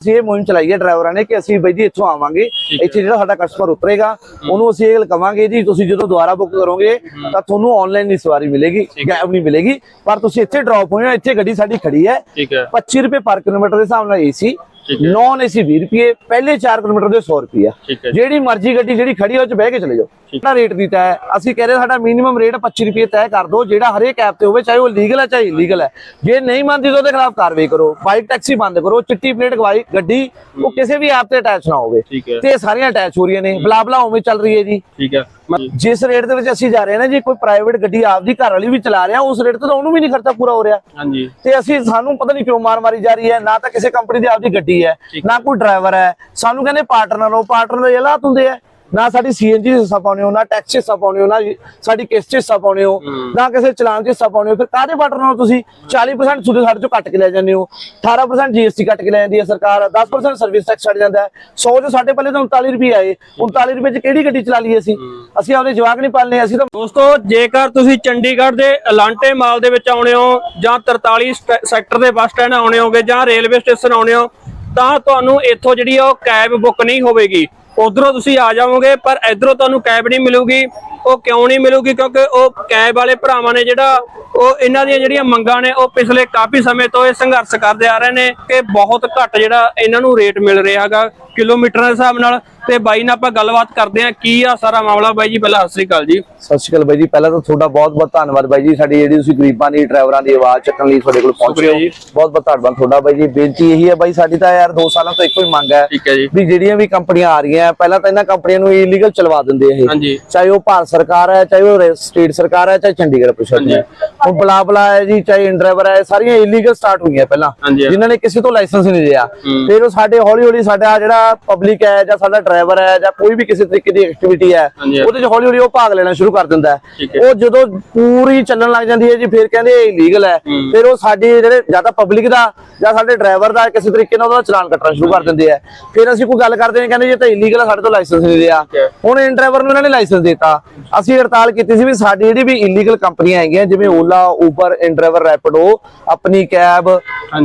ਅਸੀਂ ਇਹ ਮੁਹਿੰਮ ਚਲਾਈ ਹੈ ਡਰਾਈਵਰਾਂ ਨੇ ਕਿ ਅਸੀਂ ਬਈ ਜੀ ਇੱਥੋਂ ਆਵਾਂਗੇ ਇੱਥੇ ਜਿਹੜਾ ਸਾਡਾ ਕਸਟਮਰ ਉਤਰੇਗਾ ਉਹਨੂੰ ਅਸੀਂ ਇਹ ਗੱਲ ਕਵਾਂਗੇ ਜੀ ਤੁਸੀਂ ਜਦੋਂ ਦੁਬਾਰਾ ਬੁੱਕ ਕਰੋਗੇ ਤਾਂ ਤੁਹਾਨੂੰ ਆਨਲਾਈਨ ਨਹੀਂ ਸਵਾਰੀ ਮਿਲੇਗੀ ਗੈਪ ਨਹੀਂ ਮਿਲੇਗੀ। ਪਰ ਤੁਸੀਂ ਇੱਥੇ ਡ੍ਰੌਪ ਹੋਏ ਹੋ ਇੱਥੇ ਗੱਡੀ ਸਾਡੀ ਖੜੀ ਹੈ। ਠੀਕ ਹੈ। 25 ਰੁਪਏ ਪਰ ਕਿਲੋਮੀਟਰ ਦੇ ਹਿਸਾਬ ਨਾਲ ਏਸੀ। ਨਾਨ ਏਸੀ 20 ਰੁਪਏ ਪਹਿਲੇ 4 ਕਿਲੋਮੀਟਰ ਦੇ 100 ਰੁਪਏ ਜਿਹੜੀ ਮਰਜ਼ੀ ਗੱਡੀ ਜਿਹੜੀ ਖੜੀ ਹੈ ਚ ਬਹਿ ਕੇ ਚਲੇ ਜਾਓ। ਕਿੰਨਾ ਰੇਟ ਦਿੱਤਾ ਹੈ ਅਸੀਂ ਕਹਿ ਰਹੇ ਸਾਡਾ ਮਿਨੀਮਮ ਰੇਟ 25 ਰੁਪਏ ਤੈਅ ਕਰ ਦਿਓ ਜਿਹੜਾ ਹਰੇਕ ਐਪ ਤੇ ਹੋਵੇ ਚਾਹੇ ਉਹ ਲੀਗਲ ਹੈ ਚਾਹੇ ਇਲੀਗਲ ਹੈ ਜੇ ਨਹੀਂ ਮੰਨਦੀ ਤਾਂ ਉਹਦੇ ਖਿਲਾਫ ਕਾਰਵਾਈ ਕਰੋ। ਬਾਈਕ ਟੈਕਸੀ ਬੰਦ ਕਰੋ ਚਿੱਟੀ ਪਲੇਟ ਗਵਾਈ ਗੱਡੀ ਉਹ ਕਿਸੇ ਵੀ ਐਪ ਤੇ ਅਟੈਚ ਨਾ ਹੋਵੇ। ਤੇ ਸਾਰੀਆਂ ਅਟੈਚ ਹੋ ਰਹੀਆਂ ਨੇ। ਬਲਾ ਬਲਾ ਉਵੇਂ ਚੱਲ ਰਹੀ ਹੈ ਜੀ। ਠੀਕ ਹੈ। ਮੈਂ- ਜਿਸ ਰੇਟ ਦੇ ਵਿੱਚ ਅਸੀਂ ਜਾ ਰਹੇ ਹਾਂ ਨਾ ਜੀ ਕੋਈ ਪ੍ਰਾਈਵੇਟ ਗੱਡੀ ਆਪਦੀ ਘਰ ਵਾਲੀ ਵੀ ਚਲਾ ਰਿਹਾ ਉਸ ਰੇਟ ਤੇ ਤਾਂ ਉਹਨੂੰ ਵੀ ਨਹੀਂ ਖਰਚਾ ਪੂਰਾ ਹੋ ਰਿਹਾ। ਹਾਂਜੀ। ਤੇ ਅਸੀਂ ਸਾਨੂੰ ਪਤਾ ਨਹੀਂ ਕਿਉਂ ਮਾਰ ਮਾਰੀ ਜਾ ਰਹੀ ਹੈ ਨਾ ਤਾਂ ਕਿਸੇ ਕੰਪਨੀ ਦੀ ਆਪਦੀ ਗੱਡੀ ਹੈ। ਨਾ ਕੋਈ ਡਰਾਈਵਰ ਹੈ। ਸਾਨੂੰ ਕਹਿੰਦੇ ਪਾਰਟਨਰ ਹੋ ਪਾਰਟਨਰ ਦੇ ਹਾਲਾਤ ਹੁੰਦੇ ਆ। ਨਾ ਸਾਡੀ ਸੀਐਨਜੀ ਹਿੱਸਾ ਪਾਉਣੇ ਹੋ ਨਾ ਟੈਕਸ ਹਿੱਸਾ ਪਾਉਣੇ ਹੋ ਨਾ ਸਾਡੀ ਕਿਸ਼ਤ 'ਚ ਹਿੱਸਾ ਪਾਉਣੇ ਹੋ ਨਾ ਕਿਸੇ ਚਲਾਨ ਹਿੱਸਾ ਪਾਉਣੇ ਹੋ। ਫਿਰ ਕਾਹਦੇ ਪਾਰਟਨਰ ਹੋ ਤੁਸੀਂ? 40% ਸੁਦੇ ਸਾਡੇ ਚੋਂ ਕੱਟ ਕੇ ਲੈ ਜਾਂਦੇ ਹੋ। 18% ਜੀਐਸਟੀ ਕੱਟ ਕੇ ਲੈ ਜਾਂਦੀ ਹੈ ਸਰਕਾਰ। 10% ਸਰਵਿਸ ਟੈਕਸ ਛੱਡ ਜਾਂਦਾ ਹੈ। 100 ਜੋ ਸਾਡੇ ਪੱਲੇ ਤਾਂ 39 ਰੁਪਏ ਆਏ। 39 ਰੁਪਏ 'ਚ ਕਿਹੜੀ ਗੱਡੀ ਚਲਾ ਲਈ ਅਸੀਂ? ਅਸੀਂ ਆਪਦੇ ਜਵਾਕ ਨਹੀਂ ਪਾਲਨੇ ਅਸੀਂ ਤਾਂ ਦੋਸਤੋ ਜੇਕਰ ਤੁਸੀਂ ਚੰਡੀਗੜ੍ਹ ਦੇ ਅਲਾਂਟੇ ਮਾਲ ਦੇ ਵਿੱਚ ਆਉਣੇ ਹੋ ਜਾਂ 43 ਸਟ- ਸੈਕਟਰ ਦੇ ਬੱਸ ਸਟੈਂਡ ਆਉਣੇ ਹੋਗੇ ਜਾਂ ਰੇਲਵੇ ਸਟੇਸ਼ਨ ਆਉਣੇ ਹੋ ਤਾਂ ਤੁਹਾਨੂੰ ਇੱਥੋਂ ਜਿਹੜੀ ਆ ਉਹ ਕੈਬ ਬੁੱਕ ਨਹੀਂ ਹੋਵੇਗੀ। ਉਧਰੋਂ ਤੁਸੀਂ ਆ ਜਾਵੋਗੇ, ਪਰ ਇਧਰੋਂ ਤੁਹਾਨੂੰ ਕੈਬ ਨਹੀਂ ਮਿਲੂਗੀ। ਉਹ ਕਿਉਂ ਨਹੀਂ ਮਿਲੂਗੀ? ਕਿਉਂਕਿ ਉਹ ਕੈਬ ਵਾਲੇ ਭਰਾਵਾਂ ਨੇ ਜਿਹੜਾ ਉਹ ਇਹਨਾਂ ਦੀਆਂ ਜਿਹੜੀਆਂ ਮੰਗਾਂ ਨੇ ਉਹ ਪਿਛਲੇ ਕਾਫੀ ਸਮੇਂ ਤੋਂ ਇਹ ਸੰਘਰਸ਼ ਕਰਦੇ ਆ ਰਹੇ ਨੇ ਕਿ ਬਹੁਤ ਘੱਟ ਜਿਹੜਾ ਇਹਨਾਂ ਨੂੰ ਰੇਟ ਮਿਲ ਰਿਹਾ ਹੈਗਾ ਕਿਲੋਮੀਟਰਾਂ ਦੇ ਹਿਸਾਬ ਨਾਲ। ਤੇ ਬਾਈ ਨਾਲ ਆਪਾਂ ਗੱਲਬਾਤ ਕਰਦੇ ਆ ਕੀ ਆ ਸਾਰਾ ਮਾਮਲਾ ਬਾਈ ਜੀ? ਪਹਿਲਾਂ ਸਤਿ ਸ੍ਰੀ ਅਕਾਲ ਜੀ। ਸਤਿ ਸ਼੍ਰੀ ਅਕਾਲ ਬਾਈ ਜੀ। ਪਹਿਲਾਂ ਤਾਂ ਤੁਹਾਡਾ ਬਹੁਤ ਬਹੁਤ ਧੰਨਵਾਦ ਬਾਈ ਜੀ। ਸਾਡੀ ਜਿਹੜੀ ਤੁਸੀਂ ਗਰੀਬਾਂ ਦੀ ਡਰਾਈਵਰਾਂ ਦੀ ਆਵਾਜ਼ ਚੱਕਣ ਲਈ ਤੁਹਾਡੇ ਕੋਲ ਪਹੁੰਚੇ ਹੋ। ਬਹੁਤ ਬਹੁਤ ਧੰਨਵਾਦ ਤੁਹਾਡਾ ਬਾਈ ਜੀ। ਬੇਨਤੀ ਇਹੀ ਹੈ ਬਾਈ ਸਾਡੀ ਤਾਂ ਯਾਰ 2 ਸਾਲਾਂ ਤੋਂ ਇੱਕੋ ਹੀ ਮੰਗ ਹੈ ਠੀਕ ਹੈ ਜੀ। ਵੀ ਜਿਹੜੀਆਂ ਵੀ ਕੰਪਨੀਆਂ ਆ ਰਹੀਆਂ ਪਹਿਲਾਂ ਤਾਂ ਇਹਨਾਂ ਕੰਪਨੀਆਂ ਨੂੰ ਇਲੀਗਲ ਚਲਵਾ ਦਿੰਦੇ ਇਹ। ਚਾਹੇ ਉਹ ਭਾਰਤ ਸਰਕਾਰ ਹੈ ਚਾਹੇ ਉਹ ਸਟੇਟ ਸਰਕਾਰ ਹੈ ਚਾਹੇ ਚੰਡੀਗੜ੍ਹ ਪ੍ਰਸ਼ਾਸਨ ਹੈ। ਉਹ ਬਲਾ ਬਲਾ ਹੈ ਜੀ ਚਾਹੇ ਇਨ ਡਰਾਈਵਰ ਹੈ ਸਾਰੀਆਂ ਇਲੀਗਲ ਸਟਾਰਟ ਹੋਈਆਂ ਪਹਿਲਾਂ। ਜਿਨ੍ਹਾਂ ਨੇ ਕਿਸੇ ਤੋਂ ਲਾਇਸੈਂਸ ਨਹੀਂ ਲਿਆ। ਫਿਰ ਉਹ ਸਾਡੇ ਹੌਲੀ ਹੌਲੀ ਸਾਡਾ ਜਿਹੜਾ ਪਬਲਿਕ ਹੈ ਜਾਂ ਸਾਡਾ ਡਰਾਈਵਰ ਹੈ ਜਾਂ ਕੋਈ ਵੀ ਕਿਸੇ ਤਰੀਕੇ ਦੀ ਐਕਟੀਵਿਟੀ ਹੈ। ਉਹਦੇ 'ਚ ਹੌਲੀ ਹੌਲੀ ਉਹ ਭਾਗ ਲੈਣਾ ਸ਼ੁਰੂ ਕਰ ਦਿੰਦਾ। ਉਹ ਜਦੋਂ ਪੂਰੀ ਚੱਲਣ ਲੱਗ ਜਾਂਦੀ ਹੈ ਜੀ ਫਿਰ ਕਹਿੰਦੇ ਇਹ ਇਲੀਗਲ ਹੈ। ਫਿਰ ਉਹ ਸਾਡੇ ਜਿਹੜੇ ਜਾਂ ਤਾਂ ਪਬਲਿਕ ਦਾ ਜਾਂ ਸਾਡੇ ਡਰਾਈਵਰ ਦਾ ਕਿਸੇ ਤਰੀਕੇ ਨਾਲ ਉਹਦਾ ਚਲਾਨ ਕੱਟਣਾ ਸ਼ੁਰੂ ਕਰ ਦਿੰਦੇ ਆ ਫਿਰ ਅਸੀਂ ਕੋਈ ਗੱਲ ਕਰਦੇ ਹਾਂ ਕਹਿੰਦੇ ਜੇ ਤਾਂ ਇਲੀਗਲ ਸਾਡੇ ਤੋਂ ਲਾਇਸੈਂਸ ਨਹੀਂ ਲਿਆ। ਹੁਣ ਇਨ ਡਰਾਈਵਰ ਨੂੰ ਇਹਨਾਂ ਨੇ ਲਾਇਸੈਂਸ ਦਿੱਤਾ। ਅਸੀਂ ਹੜਤਾਲ ਕੀਤੀ ਸੀ ਵੀ ਸਾਡੀ ਜਿਹੜੀ ਵੀ ਇਲੀਗਲ ਕੰਪਨੀਆਂ ਹੈਗੀਆਂ ਜਿਵੇਂ Ola Uber inDriver Rapido ਆਪਣੀ ਕੈਬ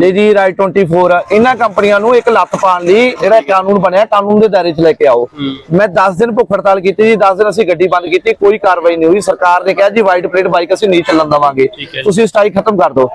ਤੇ ਜੀ ਰਾਈਟ 24 ਇਹਨਾਂ ਕੰਪਨੀਆਂ ਨੂੰ ਇੱਕ ਲੱਤ ਪਾਉਣ ਲਈ ਜਿਹੜਾ ਕਾਨੂੰਨ ਬਣਿਆ ਕਾਨੂੰਨ ਦੇ ਦਾਇਰੇ 'ਚ ਲੈ ਕੇ ਆਓ। ਮੈਂ 10 ਦਿਨ ਭੁੱਖ ਹੜਤਾਲ ਕੀਤੀ ਜੀ 10 ਦਿਨ ਅਸੀਂ ਗੱਡੀ ਬੰਦ ਕੀਤੀ ਕੋਈ ਕਾਰਵਾਈ ਨਹੀਂ ਹੋਈ। ਸਰਕਾਰ ਨੇ ਕਿਹਾ ਜੀ ਵਾਈਟ ਪਲੇਟ ਬਾਈਕ ਅਸੀਂ ਨਹੀਂ ਚੱਲਣ ਦਵਾਂਗੇ। ਜੀ। ਤੁਸੀਂ ਸਟ੍ਰਾਈਕ ਖਤਮ ਕਰ ਦਿਓ।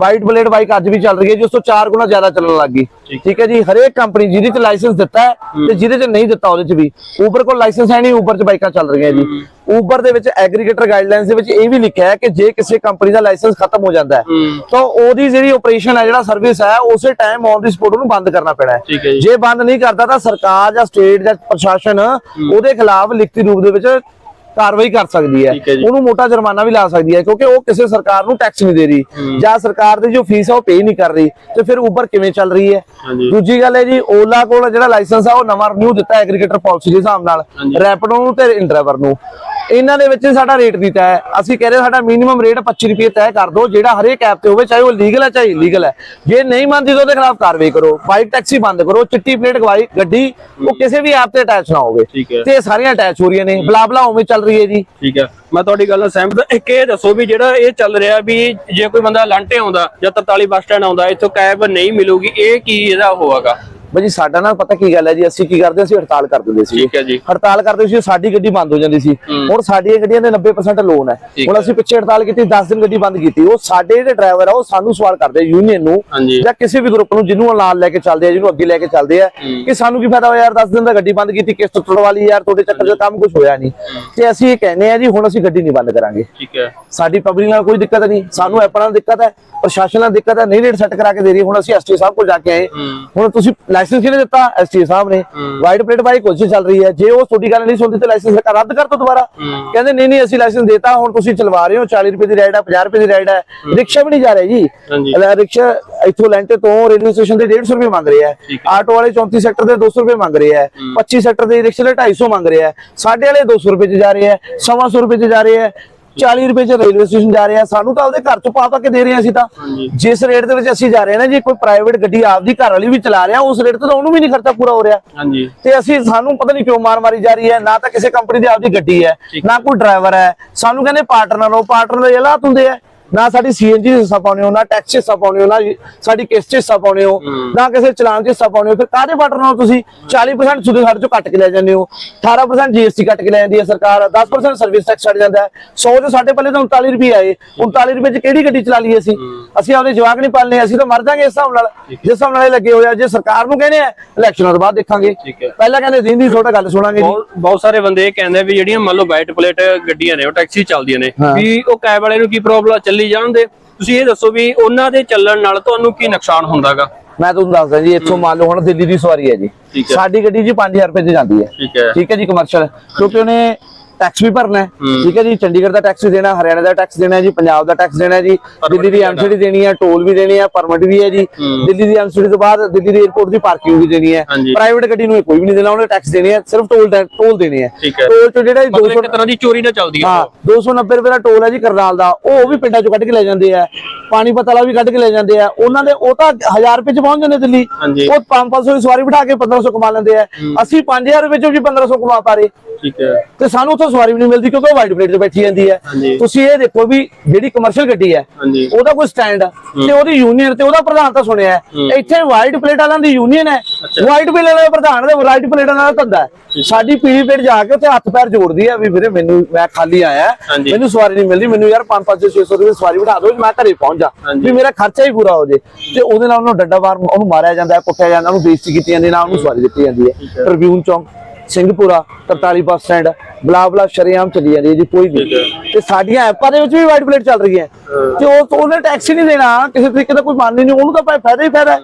ਵਾਈਟ ਪਲੇਟ ਬਾਈਕ ਅੱਜ ਵੀ ਚੱਲ ਰਹੀ ਹੈ ਜੀ ਉਸ ਤੋਂ 4 ਗੁਣਾ ਜ਼ਿਆਦਾ ਚੱਲਣ ਲੱਗ ਗਈ। ਠੀਕ ਹੈ। ਜੀ ਹਰੇਕ ਕੰਪਨੀ ਜਿਹਦੇ ਚ ਲਾਇਸੈਂਸ ਦਿੱਤਾ ਹੈ ਤੇ ਜਿਹਦੇ ਚ ਨਹੀਂ ਦਿੱਤਾ ਉਹਦੇ ਚ ਵੀ। ਉਬਰ ਕੋਲ ਲਾਇਸੈਂਸ ਹੈ ਨਹੀਂ ਉਬਰ ਚ ਬਾਈਕਾਂ ਚੱਲ ਰਹੀਆਂ ਜੀ। ਉਬਰ ਦੇ ਵਿੱਚ ਐਗਰੀਗੇਟਰ ਗਾਈਡਲਾਈਨਸ ਦੇ ਵਿੱਚ ਇਹ ਵੀ ਲਿਖਿਆ ਹੈ ਕਿ ਜੇ ਕਿਸੇ ਕੰਪਨੀ ਦਾ ਲਾਇਸੈਂਸ ਖਤਮ ਹੋ ਜਾਂਦਾ ਹੈ ਤਾਂ ਉਹਦੀ ਜਿਹੜੀ ਆਪਰੇਸ਼ਨ ਹੈ ਜਿਹੜਾ ਸਰਵਿਸ ਹੈ ਉਸੇ ਟਾਈਮ ਔਨ ਦੀ ਸਪੋਟ ਉਹਨੂੰ ਬੰਦ ਕਰਨਾ ਪੈਣਾ ਹੈ। ਜੇ। ਬੰਦ ਨਹੀਂ ਕਰਦਾ ਤਾਂ ਸਰਕਾਰ ਜਾਂ ਸਟੇਟ ਜਾਂ ਪ੍ਰਸ਼ਾਸਨ ਉਹਦੇ ਖਿਲਾਫ ਲਿਖਤੀ ਰੂਪ ਦੇ ਵਿੱਚ ਕਾਰਵਾਈ ਕਰ ਸਕਦੀ ਹੈ। ਉਹਨੂੰ ਮੋਟਾ ਜੁਰਮਾਨਾ ਵੀ ਲਾ ਸਕਦੀ ਹੈ ਕਿਉਂਕਿ ਉਹ ਕਿਸੇ ਸਰਕਾਰ ਨੂੰ ਟੈਕਸ ਨਹੀਂ ਦੇ ਰਹੀ। ਜਾਂ ਸਰਕਾਰ ਦੀ ਜੋ ਫੀਸ ਹੈ ਉਹ ਪੇ ਨਹੀਂ ਕਰ ਰਹੀ। ਤੇ ਫਿਰ ਉਬਰ ਕਿਵੇਂ ਚੱਲ ਰਹੀ ਹੈ? ਦੂਜੀ ਗੱਲ ਹੈ ਜੀ ਓਲਾ ਕੋਲ ਜਿਹੜਾ ਲਾਇਸੈਂਸ ਆ ਉਹ ਨਵਾਂ ਰਿਨਿਊ ਦਿੱਤਾ ਐਗਰੀਗੇਟਰ ਪਾਲਿਸੀ ਦੇ ਹਿਸਾਬ ਨਾਲ। ਰੈਪਿਡੋ ਨੂੰ ਤੇ ਇੰਡਰਾਈਵਰ ਨੂੰ। ਇਹਨਾਂ ਦੇ ਵਿੱਚ ਸਾਡਾ ਰੇਟ ਦਿੱਤਾ ਹੈ। ਅਸੀਂ ਕਹਿ ਰਹੇ ਸਾਡਾ ਮਿਨੀਮਮ ਰੇਟ 25 ਰੁਪਏ ਤੈਅ ਕਰ ਦਿਓ ਜਿਹੜਾ ਹਰੇਕ ਐਪ ਤੇ ਹੋਵੇ ਚਾਹੇ ਉਹ ਲੀਗਲ ਹੈ ਚਾਹੇ ਇਲੀਗਲ ਹੈ। ਜੇ ਨਹੀਂ ਮੰਨਦੀ ਤਾਂ ਉਹਦੇ ਖਿਲਾਫ ਕਾਰਵਾਈ ਕਰੋ। ਬਾਈਕ ਟੈਕਸੀ ਬੰਦ ਕਰੋ ਚਿੱਟੀ ਪਲੇਟ ਗਵਾਈ ਗੱਡੀ ਉਹ ਕਿਸੇ ਵੀ ਐਪ ਤੇ ਅਟੈਚ ਨਾ ਹੋਵੇ। ਤੇ ਸਾਰੀਆਂ ਅਟੈਚ ਹੋ ਰਹੀਆਂ ਨੇ। ਬਲਾ ਬਲਾ ਉਵੇਂ ਚੱਲ ਰਹੀ ਹੈ ਜੀ। ਠੀਕ ਹੈ। ਮੈਂ ਤੁਹਾਡੀ ਗੱਲ ਨਾਲ ਸਹਿਮਤ। ਇੱਕ ਇਹ ਦੱਸੋ ਵੀ ਜਿਹੜਾ ਇਹ ਚੱਲ ਰਿਹਾ ਵੀ ਜੇ ਕੋਈ ਬੰਦਾ ਲਾਂਟੇ ਆਉਂਦਾ ਜਾਂ 43 ਬੱਸ ਸਟੈਂਡ ਆਉਂਦਾ ਇੱਥੋਂ ਕੈਬ ਨਹੀਂ ਮਿਲੂਗੀ ਇਹ ਕੀ ਇਹਦਾ ਹੋਵਾਗਾ ਬਾਜੀ ਸਾਡਾ ਨਾਲ ਪਤਾ ਕੀ ਗੱਲ ਹੈ ਜੀ ਅਸੀਂ ਕੀ ਕਰਦੇ ਅਸੀਂ ਹੜਤਾਲ ਕਰ ਦਿੰਦੇ ਸੀ। ਠੀਕ ਹੈ ਜੀ। ਹੜਤਾਲ ਕਰਦੇ ਸੀ ਸਾਡੀ ਗੱਡੀ ਬੰਦ ਹੋ ਜਾਂਦੀ ਸੀ। ਹੁਣ ਸਾਡੀਆਂ ਗੱਡੀਆਂ ਦੇ 90% ਲੋਨ ਹੈ। ਹੁਣ ਅਸੀਂ ਪਿੱਛੇ ਹੜਤਾਲ ਕੀਤੀ 10 ਦਿਨ ਗੱਡੀ ਬੰਦ ਕੀਤੀ। ਉਹ ਸਾਡੇ ਜਿਹੜੇ ਡਰਾਈਵਰ ਆ ਉਹ ਸਾਨੂੰ ਸਵਾਲ ਕਰਦੇ ਯੂਨੀਅਨ ਨੂੰ ਜਾਂ ਕਿਸੇ ਵੀ ਗਰੁੱਪ ਨੂੰ ਜਿਹਨੂੰ ਨਾਲ ਲੈ ਕੇ ਚੱਲਦੇ ਆ ਜਿਹਨੂੰ ਅੱਗੇ ਲੈ ਕੇ ਚੱਲਦੇ ਆ ਕਿ ਸਾਨੂੰ ਕੀ ਫਾਇਦਾ ਹੋਇਆ ਯਾਰ 10 ਦਿਨ ਦਾ ਗੱਡੀ ਬੰਦ ਕੀਤੀ ਕਿਸ਼ਤ ਤੁੜਵਾ ਲਈ ਯਾਰ ਤੁਹਾਡੇ ਚੱਕਰ 'ਚ ਕੰਮ ਕੁਝ ਹੋਇਆ ਨਹੀਂ। ਤੇ ਅਸੀਂ ਇਹ ਕਹਿੰਦੇ ਆ ਜੀ ਹੁਣ ਅਸੀਂ ਗੱਡੀ ਨਹੀਂ ਬੰਦ ਕਰਾਂਗੇ। ਠੀਕ ਹੈ। ਸਾਡੀ ਪਬਲਿਕ ਨਾਲ ਕੋਈ ਦਿੱਕਤ ਨਹੀਂ। ਸਾਨੂੰ ਨਾਲ ਦਿੱਕਤ ਹੈ ਪ੍ਰਸ਼ਾਸਨ ਨਾਲ ਦਿੱਕਤ ਹੈ ਨਹੀਂ ਰੇਟ ਸੈੱਟ ਕਰਾ ਕੇ ਦੇ ਰਹੀ ਹੁਣ ਅਸੀਂ ਐਸਟੀ ਸਾਹਿਬ ਕੋਲ ਜਾ ਕੇ ਆਏ। ਹੁਣ ਤੁਸੀਂ ਲਾਇਸੈਂਸ ਕਿਹਨੇ ਦਿੱਤਾ ਐਸਟੀ ਸਾਹਿਬ ਨੇ। ਵਾਈਟ ਪਲੇਟ ਬਾਈਕ ਕੋਸ਼ਿਸ਼ ਚੱਲ ਰਹੀ ਹੈ। ਜੇ ਉਹ ਤੁਹਾਡੀ ਗੱਲ ਨਹੀਂ ਸੁਣਦੀ ਤੇ ਲਾਇਸੈਂਸ ਰੱਦ ਕਰ ਦੋ ਦੁਬਾਰਾ। ਕਹਿੰਦੇ ਨਹੀਂ ਨਹੀਂ ਅਸੀਂ ਲਾਇਸੈਂਸ ਦੇਤਾ ਹੁਣ ਤੁਸੀਂ ਚਲਵਾ ਰਹੇ ਹੋ। 40 ਰੁਪਏ ਦੀ ਰਾਈਡ ਹੈ 50 ਰੁਪਏ ਦੀ ਰਾਈਡ ਹੈ। ਰਿਕਸ਼ਾ ਵੀ ਨਹੀਂ ਜਾ ਰਿਹਾ ਜੀ। ਰਿਕਸ਼ਾ ਇੱਥੋਂ ਲੈਂਟੇ ਤੋਂ ਰੇਲਵੇ ਸਟੇਸ਼ਨ ਤੇ 150 ਰੁਪਏ ਮੰਗ ਰਿਹਾ ਹੈ। ਆਟੋ ਵਾਲੇ 34 ਸੈਕਟਰ ਦੇ 200 ਰੁਪਏ ਮੰਗ ਰਿਹਾ ਹੈ। 25 ਸੈਕਟਰ ਦੇ ਰਿਕਸ਼ੇ ਦੇ 250 ਮੰਗ ਰਿਹਾ ਹੈ। ਸਾਡੇ ਵਾਲੇ 200 ਰੁਪਏ ਚ ਜਾ ਰਹੇ ਹੈ 100 ਰੁਪਏ ਚ ਜਾ ਰਹੇ ਹੈ। 40 ਰੁਪਏ ਚ ਰੇਲਵੇ ਸਟੇਸ਼ਨ ਜਾ ਰਹੇ ਆ ਸਾਨੂੰ ਤਾਂ ਉਹਦੇ ਘਰ ਚੋਂ ਪਾ ਪਾ ਕੇ ਦੇ ਰਹੇ ਆ ਅਸੀਂ ਤਾਂ? ਜਿਸ ਰੇਟ ਦੇ ਵਿੱਚ ਅਸੀਂ ਜਾ ਰਹੇ ਹਾਂ ਨਾ ਜੀ ਕੋਈ ਪ੍ਰਾਈਵੇਟ ਗੱਡੀ ਆਪਦੀ ਘਰ ਵਾਲੀ ਵੀ ਚਲਾ ਰਿਹਾ ਉਸ ਰੇਟ ਤੇ ਤਾਂ ਉਹਨੂੰ ਵੀ ਨਹੀਂ ਖਰਚਾ ਪੂਰਾ ਹੋ ਰਿਹਾ। ਹਾਂਜੀ। ਤੇ ਅਸੀਂ ਸਾਨੂੰ ਪਤਾ ਨਹੀਂ ਕਿਉਂ ਮਾਰ ਮਾਰੀ ਜਾ ਰਹੀ ਹੈ ਨਾ ਤਾਂ ਕਿਸੇ ਕੰਪਨੀ ਦੀ ਆਪਦੀ ਗੱਡੀ ਹੈ ਨਾ ਕੋਈ ਡਰਾਈਵਰ ਹੈ। ਸਾਨੂੰ ਕਹਿੰਦੇ ਪਾਰਟਨਰ ਹੋ ਪਾਰਟਨਰ ਦੇ ਹਾਲਾਤ ਹੁੰਦੇ ਆ। ਨਾ ਸਾਡੀ ਸੀਐਨਜੀ ਦੇ ਹਿੱਸਾ ਪਾਉਣੇ ਹੋ ਨਾ ਟੈਕਸ ਹਿੱਸਾ ਪਾਉਣੇ ਹੋ ਨਾ ਸਾਡੀ ਕਿਸ਼ਤ 'ਚ ਹਿੱਸਾ ਪਾਉਣੇ ਹੋ ਨਾ ਕਿਸੇ ਚਲਾਨ 'ਚ ਹਿੱਸਾ ਪਾਉਣੇ ਹੋ ਫਿਰ ਕਾਹਦੇ ਪਾਰਟਨਰ ਨਾਲ ਤੁਸੀਂ 40% ਸੁਦੇ ਸਾਡੇ ਚੋਂ ਕੱਟ ਕੇ ਲੈ ਜਾਂਦੇ ਹੋ? 18% ਜੀਐਸਟੀ ਕੱਟ ਕੇ ਲੈ ਜਾਂਦੀ ਹੈ ਸਰਕਾਰ 10% ਸਰਵਿਸ ਟੈਕਸ ਛੱਡ ਜਾਂਦਾ ਹੈ। 100 ਚੋਂ ਸਾਡੇ ਪੱਲੇ ਤਾਂ 39 ਰੁਪਏ ਆਏ 39 ਰੁਪਏ 'ਚ ਕਿਹੜੀ ਗੱਡੀ ਚਲਾ ਲਈਏ ਅਸੀਂ? ਅਸੀਂ ਆਪਦੇ ਜਵਾਕ ਨਹੀਂ ਪਾਲਨੇ ਅਸੀਂ ਤਾਂ ਮਰ ਜਾਾਂਗੇ ਇਸ ਹਿਸਾਬ ਨਾਲ ਜਿਸ ਹਿਸਾਬ ਨਾਲ ਲੱਗੇ ਹੋਏ ਆ ਜੇ ਸਰਕਾਰ ਨੂੰ ਕਹਿੰਦੇ ਆ ਇਲੈਕਸ਼ਨਾਂ ਤੋਂ ਬਾਅਦ ਦੇਖਾਂਗੇ। ਪਹਿਲਾਂ ਕਹਿੰਦੇ ਦਿਨ ਦੀ ਛੋਟਾ ਗੱਲ ਸੁਣਾਂਗੇ ਜੀ। ਬਹੁਤ ਸਾਰੇ ਬੰਦੇ ਇਹ ਕਹਿੰਦੇ ਵੀ ਜਿਹੜੀਆਂ ਮੰਨ ਲਓ ਵਾਈਟ ਪਲੇਟ ਗੱਡੀਆਂ ਨੇ ਉਹ ਟੈਕਸੀ ਚੱਲਦੀਆਂ ਨੇ। ਵੀ ਉਹ ਕੈਬ ਵਾਲੇ ਨੂੰ ਕੀ ਪ੍ਰੋਬਲਮ ਚੱਲੀ ਜਾਂਦੇ ਤੁਸੀਂ ਇਹ ਦੱਸੋ ਵੀ ਉਹਨਾਂ ਦੇ ਚੱਲਣ ਨਾਲ ਤੁਹਾਨੂੰ ਕੀ ਨੁਕਸਾਨ ਹੁੰਦਾਗਾ? ਮੈਂ ਤੁਹਾਨੂੰ ਦੱਸਦਾ ਜੀ ਇੱਥੋਂ ਮੰਨ ਲਓ ਹੁਣ ਦਿੱਲੀ ਦੀ ਸਵਾਰੀ ਹੈ ਜੀ। ਸਾਡੀ ਗੱਡੀ ਜੀ 5000 ਰੁਪਏ ਤੇ ਜਾਂਦੀ ਹੈ। ਠੀਕ ਹੈ। ਠੀਕ ਹੈ ਜੀ ਕਮਰਸ਼ੀਅਲ ਕਿਉਂਕਿ ਉਹਨੇ ਟੈਕਸ ਵੀ ਭਰਨਾ ਹੈ। ਠੀਕ ਹੈ ਜੀ ਚੰਡੀਗੜ੍ਹ ਦਾ ਟੈਕਸ ਵੀ ਦੇਣਾ ਹਰਿਆਣਾ ਦਾ ਟੈਕਸ ਦੇਣਾ ਜੀ ਪੰਜਾਬ ਦਾ ਟੈਕਸ ਦੇਣਾ ਜੀ ਦਿੱਲੀ ਦੀ ਐਮਸੀਡੀ ਦੇਣੀ। ਹੈ ਟੋਲ ਵੀ ਦੇਣੀ ਹੈ ਪਰਮਿਟ ਵੀ ਹੈ ਜੀ। ਦਿੱਲੀ ਦੀ ਐਮਸੀਡੀ ਤੋਂ ਬਾਅਦ ਦਿੱਲੀ ਦੀ 에어ਪੋਰਟ ਦੀ ਪਾਰਕਿੰਗ ਵੀ ਦੇਣੀ ਹੈ। ਪ੍ਰਾਈਵੇਟ ਗੱਡੀ ਨੂੰ ਕੋਈ ਵੀ ਨਹੀਂ ਦੇਣਾ ਉਹਨੇ ਟੈਕਸ ਦੇਣੇ ਹੈ ਸਿਰਫ ਟੋਲ ਟੋਲ ਦੇਣੇ ਹੈ। ਟੋਲ ਚ ਜਿਹੜਾ ਮਤਲਬ 200 ਇੱਕ ਤਰ੍ਹਾਂ ਦੀ ਚੋਰੀ ਨਾ ਚੱਲਦੀ ਆ ਹਾਂ 290 ਰੁਪਏ ਦਾ ਟੋਲ ਹੈ ਜੀ ਕਰਨਾਲ ਦਾ ਉਹ ਵੀ ਪਿੰਡਾਂ ਚੋਂ ਕੱਢ ਕੇ ਲੈ ਜਾਂਦੇ ਆ। ਪਾਣੀਪਤ ਵਾਲਾ ਵੀ ਕੱਢ ਕੇ ਲੈ ਜਾਂਦੇ ਆ। ਉਹਨਾਂ ਦੇ ਉਹ ਤਾਂ 1000 ਰੁਪਏ ਚ ਪਹੁੰਚ ਜਾਂਦੇ ਦਿੱਲੀ। ਉਹ 500 ਦੀ ਸਵਾਰੀ ਬਿਠਾ ਕੇ 1500 ਕਮਾ ਲੈਂਦੇ ਆ। ਅਸੀਂ 5000 ਰੁਪਏ ਚੋਂ ਵੀ 1500 ਕਮਾ ਪਾ ਰਹੇ। ਠੀਕ ਹੈ। ਤੇ ਸਾਨੂੰ ਉੱਥੋਂ ਸਵਾਰੀ ਵੀ ਨਹੀਂ ਮਿਲਦੀ ਕਿਉਂਕਿ ਉਹ ਵਾਈਟ ਪਲੇਟ ਤੇ ਬੈਠੀ ਜਾਂਦੀ ਹੈ। ਤੁਸੀਂ ਇਹ ਦੇਖੋ ਵੀ ਜਿਹੜੀ ਕਮਰਸ਼ੀਅਲ ਗੱਡੀ ਹੈ ਉਹਦਾ ਕੋਈ ਸਟੈਂਡ ਤੇ ਉਹਦੀ ਯੂਨੀਅਨ ਤੇ ਉਹਦਾ ਪ੍ਰਧਾਨ ਤਾਂ ਸੁਣਿਆ। ਇੱਥੇ ਵਾਈਟ ਪਲੇਟ ਵਾਲਿਆਂ ਦੀ ਯੂਨੀਅਨ ਹੈ। ਵਾਈਟ ਪਲੇਟ ਵਾਲੇ ਦਾ ਪ੍ਰਧਾਨ ਤੇ ਵਾਈਟ ਪਲੇਟ ਵਾਲਾ ਦਾ ਧੰਦਾ ਸਾਡੀ ਪੀਲੀ ਪਲੇਟ ਜਾ ਕੇ ਉੱਥੇ ਹੱਥ ਪੈਰ ਜੋੜਦੀ ਹੈ ਵੀ ਵੀਰੇ ਮੈਨੂੰ ਮੈਂ ਖਾਲੀ ਆਇਆ। ਮੈਨੂੰ ਸਵਾਰੀ ਨਹੀਂ ਮਿਲਦੀ ਮੈਨੂੰ ਯਾਰ 5-5 600 ਰੁਪਏ ਦੀ ਸਵਾਰੀ ਬਿਠਾ ਦਿਓ ਮੈਂ ਘਰੇ ਪਹੁੰਚ ਜਾ। ਵੀ ਮੇਰਾ ਖਰਚਾ ਹੀ ਪੂਰਾ ਹੋ ਜੇ। ਤੇ ਉਹਦੇ ਨਾਲ ਉਹਨੂੰ ਡੱਡਾ ਮਾਰ ਉਹਨੂੰ ਮਾਰਿਆ ਜਾਂਦਾ ਕੁੱਟਿਆ ਜਾਂਦਾ ਉਹਨੂੰ ਬੇਇੱਜ਼ਤੀ ਕੀਤੀ ਜਾਂਦੀ ਹੈ ਨਾ ਉਹਨੂੰ ਸਵਾਰੀ ਦਿੱਤੀ ਜਾਂਦੀ ਹੈ। ਟ੍ਰਿਬਿਊਨ ਚੌਂਕ। ਸਿੰਘਪੁਰਾ 43 ਬੱਸ ਸਟੈਂਡ ਬਲਾ ਬਲਾ ਸ਼ਰੇਆਮ ਚੱਲੀ ਜਾਂਦੀ ਹੈ ਜੀ ਕੋਈ। ਨਹੀਂ ਤੇ ਸਾਡੀਆਂ ਐਪਾਂ ਦੇ ਵਿੱਚ ਵੀ ਵਾਈਟ ਪਲੇਟ ਚੱਲ ਰਹੀ ਹੈ। ਤੇ ਉਹ ਉਹਨੇ ਟੈਕਸ ਨਹੀਂ ਦੇਣਾ ਕਿਸੇ ਤਰੀਕੇ ਦਾ ਕੋਈ ਮੰਨ ਨਹੀਂ ਉਹਨੂੰ ਤਾਂ ਭਾਵੇਂ ਫਾਇਦਾ ਹੀ ਫਾਇਦਾ ਹੈ।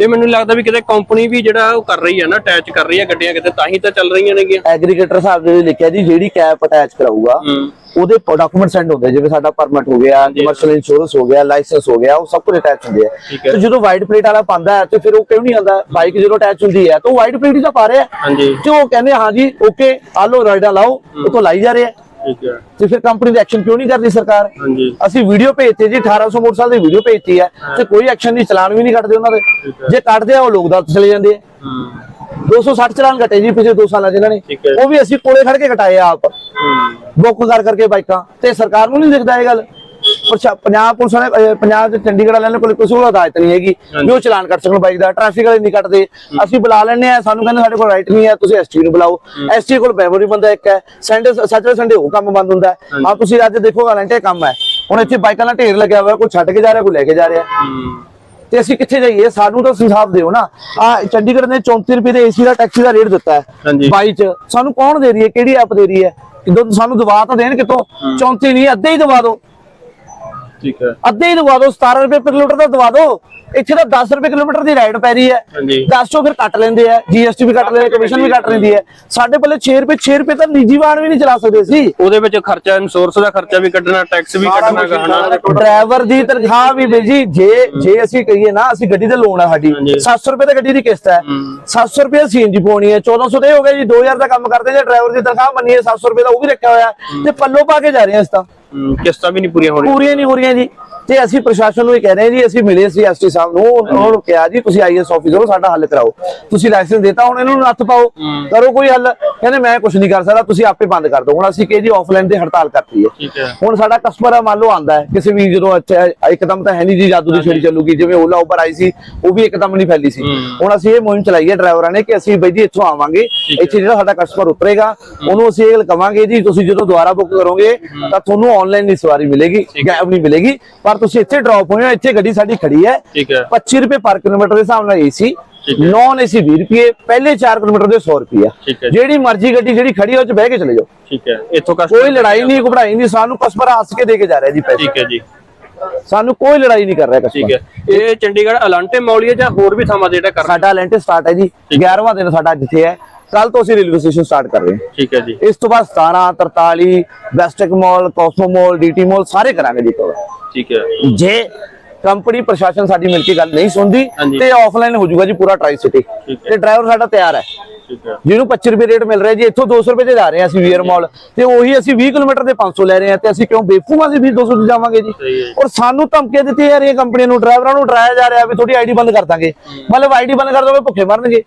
ਇਹ ਮੈਨੂੰ ਲੱਗਦਾ ਵੀ ਕਿਤੇ ਕੰਪਨੀ ਵੀ ਜਿਹੜਾ ਉਹ ਕਰ ਰਹੀ ਹੈ ਨਾ ਅਟੈਚ ਕਰ ਰਹੀ ਹੈ ਗੱਡੀਆਂ ਕਿਤੇ ਤਾਂ ਹੀ ਤਾਂ ਚੱਲ ਰਹੀਆਂ ਨੇਗੀਆਂ। ਐਗਰੀਗੇਟਰ ਸਾਹਿਬ ਨੇ ਲਿਖਿਆ ਜੀ ਜਿਹੜੀ ਕੈਪ ਅਟੈਚ ਕਰਾਊਗਾ ਉਹਦੇ ਡਾਕੂਮੈਂਟ ਸੈਂਡ ਹੁੰਦੇ ਜਿਵੇਂ ਸਾਡਾ ਪਰਮਿਟ ਹੋ ਗਿਆ ਕਮਰਸ਼ੀਅਲ ਇੰਸ਼ੋਰੈਂਸ ਹੋ ਗਿਆ ਲਾਇਸੈਂਸ ਹੋ ਗਿਆ ਉਹ ਸਭ ਕੁਝ ਅਟੈਚ ਹੁੰਦੇ ਆ। ਤੇ ਜਦੋਂ ਵਾਈਟ ਪਲੇਟ ਵਾਲਾ ਪਾਉਂਦਾ ਹੈ ਤੇ ਫਿਰ ਉਹ ਕਿਉਂ ਨਹੀਂ ਆਉਂਦਾ? ਬਾਈਕ ਜਦੋਂ ਅਟੈਚ ਹੁੰਦੀ ਹੈ ਤਾਂ ਉਹ ਵਾਈਟ ਪਲੇਟ ਹੀ ਤਾਂ ਪਾ ਰਿਹਾ ਹੈ। ਹਾਂਜੀ। ਤੇ ਉਹ ਕਹਿੰਦੇ ਹਾਂ ਜੀ ਓਕੇ ਆ ਲੋ ਰਾਈਡਾ ਲਾਓ ਉਹ ਤੋਂ ਲਾਈ ਜਾ ਰਿਹਾ। ਠੀਕ ਹੈ। ਤੇ ਫਿਰ ਕੰਪਨੀ ਦਾ ਐਕਸ਼ਨ ਕਿਉਂ ਨਹੀਂ ਕਰਦੀ ਸਰਕਾਰ? ਹਾਂਜੀ। ਅਸੀਂ ਵੀਡੀਓ ਭੇਜਤੇ ਜੀ 1800 ਮੋਟਰਸਾਈਕਲ ਦੀ ਵੀਡੀਓ ਭੇਜਤੀ ਹੈ ਤੇ ਕੋਈ ਐਕਸ਼ਨ ਨਹੀਂ ਚਲਾਨ ਵੀ ਨਹੀਂ ਕੱਟਦੇ ਉਹਨਾਂ ਦੇ। ਜੇ ਕੱਟਦੇ ਆ ਉਹ ਲੋਕ ਦੱਸ ਚਲੇ ਜਾਂਦੇ ਆ। ਹੂੰ। 260 ਚਲਾਨ ਕੱਟੇ ਜੀ ਪਿਛਲੇ 2 ਸਾਲਾਂ ਚ ਇਹਨਾਂ ਨੇ। ਉਹ ਵੀ ਅਸੀਂ ਕੋਲੇ ਖੜ ਕੇ ਕਟਾਏ ਆ ਆਪ। ਬੁੱਕ ਕਰ ਕਰਕੇ ਬਾਈਕਾਂ। ਤੇ ਸਰਕਾਰ ਨੂੰ ਨਹੀਂ ਦਿਖਦਾ ਇਹ ਗੱਲ। ਪੰਜਾਬ ਪੁਲਿਸ ਨੇ ਅਹ, ਪੰਜਾਬ ਤੇ ਚੰਡੀਗੜ੍ਹ ਵਾਲਿਆਂ ਨੇ ਕੋਲ ਕਿਸੇ ਕੋਲ ਹਦਾਇਤ ਨਹੀਂ ਹੈਗੀ। ਵੀ ਉਹ ਚਲਾਨ ਕੱਟ ਸਕਣ ਬਾਈਕ ਦਾ। ਟ੍ਰੈਫਿਕ ਵਾਲੇ ਨਹੀਂ ਕੱਟਦੇ। ਅਸੀਂ ਬੁਲਾ ਲੈਂਦੇ ਆ ਸਾਨੂੰ ਕਹਿੰਦੇ ਸਾਡੇ ਕੋਲ ਰਾਈਟ ਨਹੀਂ ਹੈ। ਤੁਸੀਂ ਐਸਟੀ ਨੂੰ ਬੁਲਾਓ। ਐਸਟੀ ਕੋਲ ਮੈਮੋਰੀ ਬੰਦਾ ਇੱਕ ਹੈ। ਸੰਡੇ ਸੈਟਰਡੇ ਸੰਡੇ ਉਹ ਕੰਮ ਬੰਦ ਹੁੰਦਾ ਹੈ। ਆ ਤੁਸੀਂ ਅੱਜ ਦੇਖੋ ਘੰਟੇ ਕੰਮ ਹੈ। ਹੁਣ ਇੱਥੇ ਬਾਈਕਾਂ ਦਾ ਢੇਰ ਲੱਗਿਆ ਹੋਇਆ। ਕੋਈ ਛੱਡ ਕੇ ਜਾ ਰਿਹਾ ਕੋਈ ਲੈ ਕੇ ਜਾ ਰਿਹਾ। ਹੂੰ। ਤੇ ਅਸੀਂ ਕਿੱਥੇ ਜਾਈਏ? ਸਾਨੂੰ ਤਾਂ ਇਨਸਾਫ ਦਿਓ ਨਾ। ਆ ਚੰਡੀਗੜ੍ਹ ਨੇ 34 ਰੁਪਏ ਦੇ ਏਸੀ ਦਾ ਟੈਕਸੀ ਦਾ ਰੇਟ ਦਿੱਤਾ ਹੈ। ਹਾਂਜੀ। 22 ਚ। ਸਾਨੂੰ ਕੌਣ ਦੇ ਰਹੀ ਹੈ? ਕਿਹੜੀ ਐਪ ਦੇ ਰਹੀ ਹੈ? ਕਿਦੋਂ ਸਾਨੂੰ ਦਵਾ ਤਾਂ ਦੇਣ ਕਿਤੋਂ? 34 ਨਹੀਂ ਅੱਧੇ ਹੀ ਦਵਾ ਦਿਓ। ਠੀਕ ਹੈ। ਅੱਧੇ ਹੀ ਦਵਾ ਦਿਓ 17 ਰੁਪਏ ਪਰ ਕਿਲੋਮੀਟਰ ਦਾ ਦਵਾ ਦਿਓ। ਇੱਥੇ ਤਾਂ 10 ਰੁਪਏ ਕਿਲੋਮੀਟਰ ਦੀ ਰਾਈਡ ਪੈ ਰਹੀ ਹੈ। ਹਾਂਜੀ। 10 ਚੋਂ ਫਿਰ ਕੱਟ ਲੈਂਦੇ ਆ ਜੀਐਸਟੀ ਵੀ ਕੱਟ ਲੈਂਦੇ ਕਮਿਸ਼ਨ ਵੀ ਕੱਟ ਲੈਂਦੀ ਹੈ। ਸਾਡੇ ਪੱਲੇ 6 ਰੁਪਏ 6 ਰੁਪਏ ਤਾਂ ਨਿੱਜੀ ਵਾਹਨ ਵੀ ਨਹੀਂ ਚਲਾ ਸਕਦੇ ਸੀ ਉਹਦੇ ਵਿੱਚ ਖਰਚਾ ਇੰਸ਼ੋਰੈਂਸ ਦਾ ਖਰਚਾ ਵੀ ਕੱਢਣਾ ਟੈਕਸ ਵੀ ਕੱਢਣਾ ਗਾਣਾ ਡਰਾਈਵਰ ਦੀ ਤਨਖਾਹ ਵੀ ਬਈ ਜੀ ਜੇ ਜੇ ਅਸੀਂ ਕਹੀਏ ਨਾ ਅਸੀਂ ਗੱਡੀ ਤੇ ਲੋਨ ਆ ਸਾਡੀ। ਹਾਂਜੀ। 700 ਰੁਪਏ ਤੇ ਗੱਡੀ ਦੀ ਕਿਸ਼ਤ ਹੈ। 700 ਰੁਪਏ ਸੀਐਨਜੀ ਪਾਉਣੀ ਹੈ। 1400 ਤੇ ਹੋ ਗਿਆ ਜੀ 2000 ਦਾ ਕੰਮ ਕਰਦੇ ਜੇ ਡਰਾਈਵਰ ਦੀ ਤਨਖਾਹ ਮੰਨੀਏ 700 ਰੁਪਏ ਦਾ ਉਹ ਵੀ ਰੱਖਿਆ ਹੋਇਆ। ਤੇ ਪੱਲੋ ਪਾ ਕੇ ਜਾ ਰਹੇ ਹਾਂ ਇਸ ਤਾਂ। ਕਿਸ਼ਤਾਂ ਵੀ ਨਹੀਂ ਪੂਰੀਆਂ ਹੋ ਰਹੀਆਂ ਪੂਰੀਆਂ ਨਹੀਂ ਹੋ ਰਹੀਆਂ ਜੀ। ਤੇ ਅਸੀਂ ਪ੍ਰਸ਼ਾਸਨ ਨੂੰ ਇਹ ਕਹਿ ਰਹੇ ਹਾਂ ਜੀ ਅਸੀਂ ਮਿਲੇ ਸੀ ਐਸਟੀ ਸਾਹਿਬ ਨੂੰ ਉਹਨਾਂ ਨੂੰ ਕਿਹਾ ਜੀ ਤੁਸੀਂ ਆਈਐਸ ਆਫੀਸਰ ਸਾਡਾ ਹੱਲ ਕਰਾਓ। ਤੁਸੀਂ ਲਾਇਸੈਂਸ ਦਿੱਤਾ ਹੁਣ ਇਹਨਾਂ ਨੂੰ ਨੱਥ ਪਾਓ। ਕਰੋ ਕੋਈ ਹੱਲ। ਕਹਿੰਦੇ ਮੈਂ ਕੁਝ ਨਹੀਂ ਕਰ ਸਕਦਾ ਤੁਸੀਂ ਆਪੇ ਬੰਦ ਕਰ ਦਿਓ। ਹੁਣ ਅਸੀਂ ਕਹੇ ਜੀ ਆਫਲਾਈਨ ਤੇ ਹੜਤਾਲ ਕਰਤੀ ਹੈ ਹੈ। ਹੁਣ ਸਾਡਾ ਕਸਟਮਰ ਆ ਮੰਨ ਲਓ ਆਂਦਾ ਹੈ। ਕਿਸੇ ਵੀ ਜਦੋਂ ਇੱਕਦਮ ਤਾਂ ਹੈ ਨਹੀਂ ਜੀ ਜਾਦੂ ਦੀ ਛੜੀ ਚੱਲੂਗੀ। ਜਿਵੇਂ ਓਲਾ ਉੱਪਰ ਆਈ ਸੀ ਉਹ ਵੀ ਇੱਕਦਮ ਨਹੀਂ ਫੈਲੀ ਸੀ। ਹੁਣ ਅਸੀਂ ਇਹ ਮੁਹਿੰਮ ਚਲਾਈ ਹੈ ਡਰਾਈਵਰਾਂ ਨੇ ਕਿ ਅਸੀਂ ਬਈ ਜੀ ਇੱਥੋਂ ਆਵਾਂਗੇ। ਇੱਥੇ ਜਿਹੜਾ ਸਾਡਾ ਕਸਟਮਰ ਉਤਰੇਗਾ ਉਹਨੂੰ ਅਸੀਂ ਇਹ ਕਵਾਂਗੇ ਜੀ ਤੁਸੀਂ ਜਦੋਂ ਦੁਬਾਰਾ ਬੁੱਕ ਕਰੋਗੇ ਤਾਂ ਤੁਹਾਨੂੰ ਆਨਲਾਈਨ ਨਹੀਂ ਸਵਾਰੀ ਮਿਲੇਗੀ ਗੈਪ ਨਹੀਂ ਮਿਲੇਗੀ ਪਰ ਤੁਸੀਂ ਇੱਥੇ ਡ੍ਰੌਪ ਹੋਏ ਹੋ ਇੱਥੇ ਗੱਡੀ ਸਾਡੀ ਖੜੀ ਹੈ। ਠੀਕ ਹੈ। 25 ਰੁਪਏ ਪਰ ਕਿਲੋਮੀਟਰ ਦੇ ਹਿਸਾਬ ਨਾਲ ਏਸੀ। ਨਾਨ ਏਸੀ 20 ਰੁਪਏ ਪਹਿਲੇ 4 ਕਿਲੋਮੀਟਰ ਦੇ 100 ਰੁਪਏ। ਜਿਹੜੀ ਮਰਜ਼ੀ ਗੱਡੀ ਜਿਹੜੀ ਖੜੀ ਹੈ ਉਹ ਚ ਬਹਿ ਕੇ ਚਲੇ ਜਾਓ। ਠੀਕ ਹੈ। ਇੱਥੋਂ ਕਸਟਮਰ ਕੋਈ ਲੜਾਈ ਨਹੀਂ ਘਬਰਾਈ ਨਹੀਂ ਸਾਨੂੰ ਕਸਟਮਰ ਹੱਸ ਕੇ ਦੇ ਕੇ ਜਾ ਰਿਹਾ ਜੀ ਪੈਸੇ। ਠੀਕ ਹੈ ਜੀ। ਸਾਨੂੰ ਕੋਈ ਲੜਾਈ ਨਹੀਂ ਕਰ ਰਿਹਾ ਠੀਕ ਹੈ। ਇਹ ਚੰਡੀਗੜ੍ਹ ਅਲਾਂਟੇ ਮੌਲੀਆ ਜਾਂ ਹੋਰ ਵੀ ਥਾਵਾਂ ਤੇ ਜਿਹੜਾ ਕਰ ਸਾਡਾ ਲੈਂਟੇ ਸਟਾਰਟ ਹੈ ਜੀ। 11ਵਾਂ ਦਿਨ ਸਾਡਾ ਜਿੱਥੇ ਹੈ ਕੱਲ ਤੋਂ ਅਸੀਂ ਰੇਲਵੇ ਸਟੇਸ਼ਨ ਸਟਾਰਟ ਕਰ ਰਹੇ ਹਾਂ। ਠੀਕ ਹੈ ਜੀ। ਇਸ ਤੋਂ ਬਾਅਦ 17 43 ਵੈਸਟਿਕ ਮਾਲ ਕਾਸਮੋ ਮਾਲ ਡੀਟੀ ਮਾਲ ਸਾਰੇ ਕਰਾਂਗੇ ਜੀ cover। ਠੀਕ ਹੈ। ਜੇ ਕੰਪਨੀ ਪ੍ਰਸ਼ਾਸਨ ਸਾਡੀ ਮਿਲ ਕੇ ਗੱਲ ਨਹੀਂ ਸੁਣਦੀ। ਤੇ ਆਫਲਾਈਨ ਹੋ ਜਾਊਗਾ ਜੀ ਪੂਰਾ ਟਰਾਈ ਸਿਟੀ। ਤੇ ਡਰਾਈਵਰ ਸਾਡਾ ਤਿਆਰ ਹੈ। ਜਿਹਨੂੰ 25 ਰੁਪਏ ਰੇਟ ਮਿਲ ਰਿਹਾ ਜੀ ਇੱਥੋਂ 200 ਰੁਪਏ ਤੇ ਜਾ ਰਹੇ ਹਾਂ ਅਸੀਂ ਵੀਅਰ ਮਾਲ ਤੇ ਉਹੀ ਅਸੀਂ 20 ਕਿਲੋਮੀਟਰ ਦੇ 500 ਲੈ ਰਹੇ ਹਾਂ ਤੇ ਅਸੀਂ ਕਿਉਂ ਬੇਫੂਮਾ ਅਸੀਂ 20 200 ਤੇ ਜਾਵਾਂਗੇ ਜੀ। ਔਰ ਸਾਨੂੰ ਧਮਕੀਆਂ ਦਿੱਤੀਆਂ ਜਾ ਰਹੀਆਂ ਕੰਪਨੀ ਨੂੰ ਡਰਾਈਵਰਾਂ ਨੂੰ ਡਰਾਇਆ ਜਾ ਰਿਹਾ ਵੀ ਤੁਹਾਡੀ ਆਈਡੀ ਬੰਦ ਕਰ ਦਾਂਗੇ। ਮਤਲਬ ਆਈਡੀ ਬੰਦ ਕਰ ਦੋਗੇ ਭੁੱਖੇ ਮਰਨਗੇ।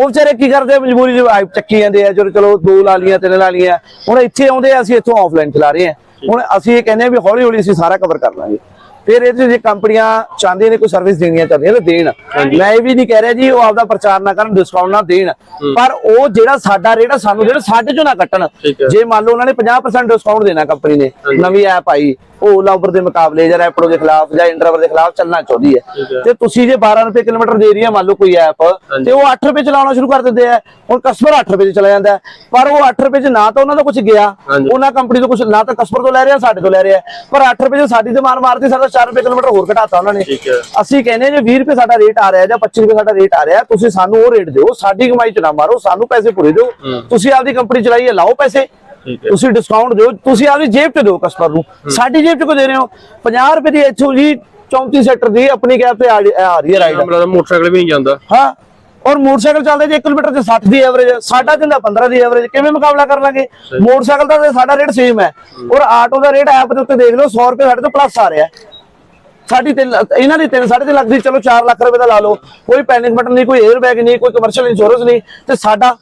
ਉਹ ਵਿਚਾਰੇ ਕੀ ਕਰਦੇ ਮਜਬੂਰੀ ਚ ਚੱਕੀ ਜਾਂਦੇ ਆ ਚਲੋ ਚਲੋ ਦੋ ਲਾ ਲੀਆਂ ਤਿੰਨ ਲਾ ਲੀਆਂ ਹੁਣ ਇੱਥੇ ਆਉਂਦੇ ਆ ਅਸੀਂ ਇੱਥੋਂ ਆਫਲਾਈਨ ਚਲਾ ਰਹੇ ਆ। ਹੁਣ ਅਸੀਂ ਇਹ ਕਹਿੰਦੇ ਆ ਵੀ ਹੌਲੀ ਹੌਲੀ ਅਸੀਂ ਸਾਰਾ ਕਵਰ ਕਰ ਲਾਂਗੇ। ਫਿਰ ਇਹ 'ਚ ਜੇ ਕੰਪਨੀਆਂ ਚਾਹੁੰਦੀਆਂ ਨੇ ਕੋਈ ਸਰਵਿਸ ਦੇਣੀਆਂ ਚਾਹੁੰਦੀਆਂ ਤਾਂ ਦੇਣ। ਮੈਂ ਇਹ ਵੀ ਨਹੀਂ ਕਹਿ ਰਿਹਾ ਜੀ ਉਹ ਆਪਦਾ ਪ੍ਰਚਾਰ ਨਾ ਕਰਨ ਡਿਸਕਾਊਂਟ ਨਾ ਦੇਣ। ਪਰ ਉਹ ਜਿਹੜਾ ਸਾਡਾ ਰੇਟ ਆ ਸਾਨੂੰ ਜਿਹੜਾ ਸਾਡੇ ਚੋਂ ਨਾ ਕੱਟਣ। ਜੇ ਮੰਨ ਲਓ ਉਹਨਾਂ ਨੇ 50% ਡਿਸਕਾਊਂਟ ਦੇਣਾ ਕੰਪਨੀ ਨੇ ਨਵੀਂ ਐਪ ਆਈ ਉਹ ਓਲਾ ਉਬਰ ਦੇ ਮੁਕਾਬਲੇ ਜਾਂ ਰੈਪਿਡੋ ਦੇ ਖਿਲਾਫ ਜਾਂ ਇੰਡਰਾਵਰ ਦੇ ਖਿਲਾਫ ਚੱਲਣਾ ਚਾਹੁੰਦੀ ਹੈ। ਤੇ ਤੁਸੀਂ ਜੇ 12 ਰੁਪਏ ਕਿਲੋਮੀਟਰ ਦੇ ਰਹੀ ਹੈ ਮੰਨ ਲਓ ਕੋਈ ਐਪ ਤੇ ਉਹ 8 ਰੁਪਏ ਚਲਾਉਣਾ ਸ਼ੁਰੂ ਕਰ ਦਿੰਦੇ ਆ ਹੁਣ ਕਸਟਮਰ 8 ਰੁਪਏ 'ਚ ਚਲਾ ਜਾਂਦਾ। ਪਰ ਉਹ 8 ਰੁਪਏ 'ਚ ਨਾ ਤਾਂ ਉਹਨਾਂ ਦਾ ਕੁਝ ਗਿਆ। ਉਹਨਾਂ ਕੰਪਨੀ ਤੋਂ ਕੁਝ ਨਾ ਤਾਂ ਕਸਟਮਰ ਤੋਂ ਲੈ ਰਿਹਾ ਸਾਡੇ ਤੋਂ ਲੈ ਰਿਹਾ ਪਰ 8 ਰੁਪਏ 'ਚ ਸਾਡੀ ਤੇ ਮਾਰ ਮਾਰਤੀ ਸਾਡਾ 4 ਰੁਪਏ ਕਿਲੋਮੀਟਰ ਹੋਰ ਘਟਾਤਾ ਉਹਨਾਂ ਨੇ ਅਸੀਂ ਕਹਿੰਦੇ ਜੇ 20 ਰੁਪਏ ਸਾਡਾ ਰੇਟ ਆ ਰਿਹਾ ਜਾਂ 25 ਰੁਪਏ ਸਾਡਾ ਰੇਟ ਆ ਰਿਹਾ ਤੁਸੀਂ ਸਾਨੂੰ ਉਹ ਰੇਟ ਦਿਓ ਸਾਡੀ ਕਮਾਈ ਚ ਨਾ ਮਾਰੋ ਸਾਨੂੰ ਪੈਸੇ ਪੂਰੇ ਦਿਓ। ਤੁਸੀਂ ਆਪਦੀ ਕੰਪਨੀ ਚਲਾਈਏ ਲਾਓ ਪੈਸੇ ਤੁਸੀਂ ਡਿਸਕਾਊਂਟ ਦਿਓ ਤੁਸੀਂ ਆਪਦੀ ਜੇਬ ਤੇ ਦਿਓ ਕਸਟਮਰ ਨੂੰ। ਸਾਡੀ ਜੇਬ ਚ ਕੋ ਦੇ ਰਹੇ ਹੋ? 50 ਰੁਪਏ ਦੀ ਇੱਥੋਂ ਜੀ 34 ਸੈਕਟਰ ਦੀ ਆਪਣੀ ਕੈਬ ਤੇ ਆ ਰਹੀ ਹੈ ਰਾਈਡ ਮਤਲਬ ਮੋਟਰਸਾਈਕਲ ਵੀ ਨਹੀਂ ਜਾਂਦਾ। ਹਾਂ। ਔਰ ਮੋਟਰਸਾਈਕਲ ਚੱਲਦੇ ਜੇ 1 ਕਿਲੋਮੀਟਰ ਤੇ 60 ਦੀ ਐਵਰੇਜ ਸਾਡਾ ਦਿੰਦਾ 15 ਦੀ ਐਵਰੇਜ ਕਿਵੇਂ ਮੁਕਾਬਲਾ ਕਰ ਲਾਂਗੇ? ਮੋਟਰਸਾਈਕਲ ਦਾ ਸਾਡਾ ਰੇਟ ਸੇਮ ਹੈ। ਔਰ ਆਟੋ ਦਾ ਰੇਟ ਐਪ ਦੇ ਉੱਤੇ ਦੇਖ ਲਓ 100 ਰੁਪਏ ਸਾਡੇ ਤੋਂ ਪਲੱਸ ਆ ਰਿਹਾ। ਸਾਡੀ ਤਿੰਨ ਇਹਨਾਂ ਦੀ 3 3.5 ਲੱਖ ਦੀ ਚਲੋ 4 ਲੱਖ ਰੁਪਏ ਦਾ ਲਾ ਲਓ। ਕੋਈ ਪੈਨਿਕ ਬਟਨ ਨਹੀਂ ਕੋਈ 에ਅਰ ਬੈਗ ਨਹੀਂ ਕੋਈ ਕਮਰਸ਼ੀਅਲ ਇੰਸ਼ੋਰੈਂਸ ਨਹੀਂ। ਤੇ ਸਾਡਾ।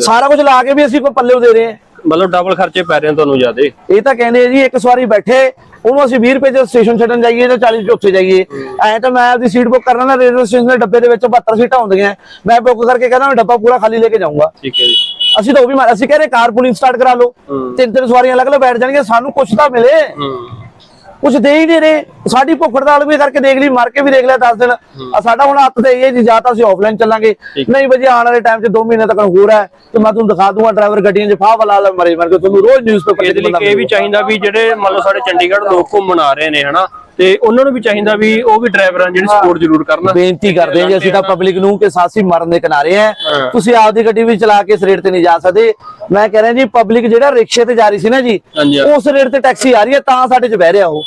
ਸਾਰਾ ਕੁਝ ਲਾ ਕੇ ਵੀ ਅਸੀਂ ਕੋਈ ਪੱਲੇ ਦੇ ਰਹੇ ਹਾਂ। ਮਤਲਬ ਡਬਲ ਖਰਚੇ ਪੈ ਰਹੇ ਤੁਹਾਨੂੰ ਜ਼ਿਆਦੇ। ਇਹ ਤਾਂ ਕਹਿੰਦੇ ਆ ਜੀ ਇੱਕ ਸਵਾਰੀ ਬੈਠੇ ਉਹਨੂੰ ਅਸੀਂ 20 ਰੁਪਏ ਚ ਸਟੇਸ਼ਨ ਛੱਡਣ ਜਾਈਏ ਜਾਂ 40 ਚ ਉੱਥੇ ਜਾਈਏ। ਐ ਤਾਂ ਮੈਂ ਆਪਦੀ ਸੀਟ ਬੁੱਕ ਕਰਨਾ ਨਾ ਰੇਲਵੇ ਸਟੇਸ਼ਨ ਦੇ ਡੱਬੇ ਦੇ ਵਿੱਚ 72 ਸੀਟਾਂ ਹੁੰਦੀਆਂ। ਮੈਂ ਬੁੱਕ ਕਰਕੇ ਕਹਿੰਦਾ ਮੈਂ ਡੱਬਾ ਪੂਰਾ ਖਾਲੀ ਲੈ ਕੇ ਜਾਊਂਗਾ। ਠੀਕ ਹੈ ਜੀ। ਅਸੀਂ ਤਾਂ ਉਹ ਵੀ ਮਾਰ- ਅਸੀਂ ਕਹਿੰਦੇ ਕਾਰ ਪੂਲਿੰਗ ਸਟਾਰਟ ਕਰਾ ਲਓ। ਤਿੰਨ ਤਿੰਨ ਸਵਾਰੀਆਂ ਅਲੱਗ-ਅਲੱਗ ਬੈਠ ਜਾਣਗੀਆਂ ਸਾਨੂੰ ਕੁਛ ਤਾਂ ਮਿਲੇ। ਕੁਛ ਦੇ ਹੀ ਨਹੀਂ ਰਹੇ। ਸਾਡੀ ਭੁੱਖ ਹੜਤਾਲ ਵੀ ਕਰਕੇ ਦੇਖ ਲਈ ਮਾਰ ਕੇ ਵੀ ਦੇਖ ਲਿਆ 10 ਦਿਨ। ਆ ਸਾਡਾ ਹੁਣ ਹੱਥ ਤੇ ਇਹ ਜੀ ਜਾਂ ਤਾਂ ਅਸੀਂ ਆਫਲਾਈਨ ਚੱਲਾਂਗੇ। ਨਹੀਂ ਵਜੇ ਆਉਣ ਵਾਲੇ ਟਾਈਮ 'ਚ 2 ਮਹੀਨੇ ਤੱਕ ਹੋਰ ਹੈ। ਤੇ ਮੈਂ ਤੁਹਾਨੂੰ ਦਿਖਾ ਦੂੰਗਾ ਡਰਾਈਵਰ ਗੱਡੀਆਂ 'ਚ ਫਾਹ ਵਾਲਾ ਮਰੇ ਮਰ ਕੇ। ਤੁਹਾਨੂੰ ਰੋਜ਼ ਨਿਊਜ਼ਪੇਪਰ ਲਈ ਇਹ ਵੀ ਚਾਹੀਦਾ ਵੀ ਜਿਹੜੇ ਮੰਨ ਲਓ ਸਾਡੇ ਚੰਡੀਗੜ੍ਹ ਲੋਕ ਘੁੰਮਣ ਆ ਰਹੇ ਨੇ ਹਨਾ? ਤੇ ਉਹਨਾਂ ਨੂੰ ਵੀ ਚਾਹੀਦਾ ਵੀ ਉਹ ਵੀ ਡਰਾਈਵਰਾਂ ਜਿਹੜੀ ਸਪੋਰਟ ਜ਼ਰੂਰ ਕਰਨ। ਬੇਨਤੀ ਕਰਦੇ ਹਾਂ ਜੀ ਅਸੀਂ ਤਾਂ ਪਬਲਿਕ ਨੂੰ ਕਿ ਸਾਸੀ ਮਰਨ ਦੇ ਕਿਨਾਰੇ। ਹੈ। ਤੁਸੀਂ ਆਪਦੀ ਗੱਡੀ ਵੀ ਚਲਾ ਕੇ ਇਸ ਰੇਟ ਤੇ ਨਹੀਂ ਜਾ ਸਕਦੇ। ਮੈਂ ਕਹਿ ਰਿਹਾ ਜੀ ਪਬਲਿਕ ਜਿਹੜਾ ਰਿਕਸ਼ੇ ਤੇ ਜਾ ਰਹੀ ਸੀ ਨਾ ਜੀ। ਉਸ ਰੇਟ ਤੇ ਟੈਕਸੀ ਆ ਰਹੀ ਹੈ ਤਾਂ ਸਾਡੇ 'ਚ ਬਹਿ ਰਿਹਾ ਉਹ।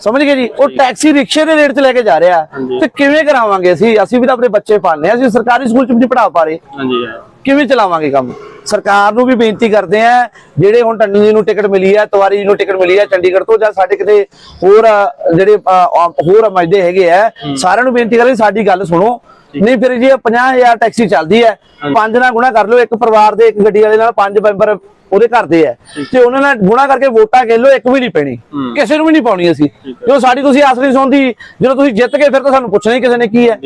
ਸਮਝ ਗਏ ਜੀ? ਉਹ ਟੈਕਸੀ ਰਿਕਸ਼ੇ ਦੇ ਰੇਟ ਤੇ ਲੈ ਕੇ ਜਾ ਰਿਹਾ। ਤੇ ਕਿਵੇਂ ਕਰਾਵਾਂਗੇ ਅਸੀਂ? ਅਸੀਂ ਵੀ ਤਾਂ ਆਪਣੇ ਬੱਚੇ ਪਾਲਨੇ ਆ ਅਸੀਂ ਸਰਕਾਰੀ ਸਕੂਲ 'ਚ ਵੀ ਨਹੀਂ ਪੜ੍ਹਾ ਪਾ ਰਹੇ। ਹਾਂਜੀ ਕਿਵੇਂ ਚਲਾਵਾਂਗੇ ਕੰਮ? ਸਰਕਾਰ ਨੂੰ ਵੀ ਬੇਨਤੀ ਕਰਦੇ ਆ ਜਿਹੜੇ ਹੁਣ ਟੰਡਨ ਜੀ ਨੂੰ ਟਿਕਟ ਮਿਲੀ ਹੈ ਤਵਾਰੀ ਜੀ ਨੂੰ ਟਿਕਟ ਮਿਲੀ ਹੈ ਚੰਡੀਗੜ੍ਹ ਤੋਂ ਜਾਂ ਸਾਡੇ ਕਿਤੇ ਹੋਰ ਜਿਹੜੇ ਹੋਰ ਮਜਦੇ ਹੈਗੇ ਆ ਸਾਰਿਆਂ ਨੂੰ ਬੇਨਤੀ ਕਰਦੇ ਸਾਡੀ ਗੱਲ ਸੁਣੋ। ਨਹੀਂ ਫਿਰ ਜੀ ਇਹ 50000 ਟੈਕਸੀ ਚੱਲਦੀ ਹੈ ਪੰਜ ਨਾਲ ਗੁਣਾ ਕਰ ਲਓ ਇੱਕ ਪਰਿਵਾਰ ਦੇ ਇੱਕ ਗੱਡੀ ਵਾਲੇ ਨਾਲ ਪੰਜ ਮੈਂਬਰ ਉਹਦੇ ਘਰ ਦੇ ਹੈ। ਤੇ ਉਹਨਾਂ ਨਾਲ ਗੁਣਾ ਕਰਕੇ ਵੋਟਾਂ ਕਹਿ ਲਓ ਇੱਕ ਵੀ ਨਹੀਂ ਪੈਣੀ। ਕਿਸੇ ਨੂੰ ਵੀ ਨਹੀਂ ਪਾਉਣੀ ਅਸੀਂ। ਜੋ ਸਾਡੀ ਤੁਸੀਂ ਆਸ ਨਹੀਂ ਸੁਣਦੀ ਜਦੋਂ ਤੁਸੀਂ ਜਿੱਤ ਗਏ ਫਿਰ ਤਾਂ ਸਾਨੂੰ ਪੁੱਛਣਾ ਹੀ ਕਿਸੇ ਨੇ ਕੀ ਹਾਂ।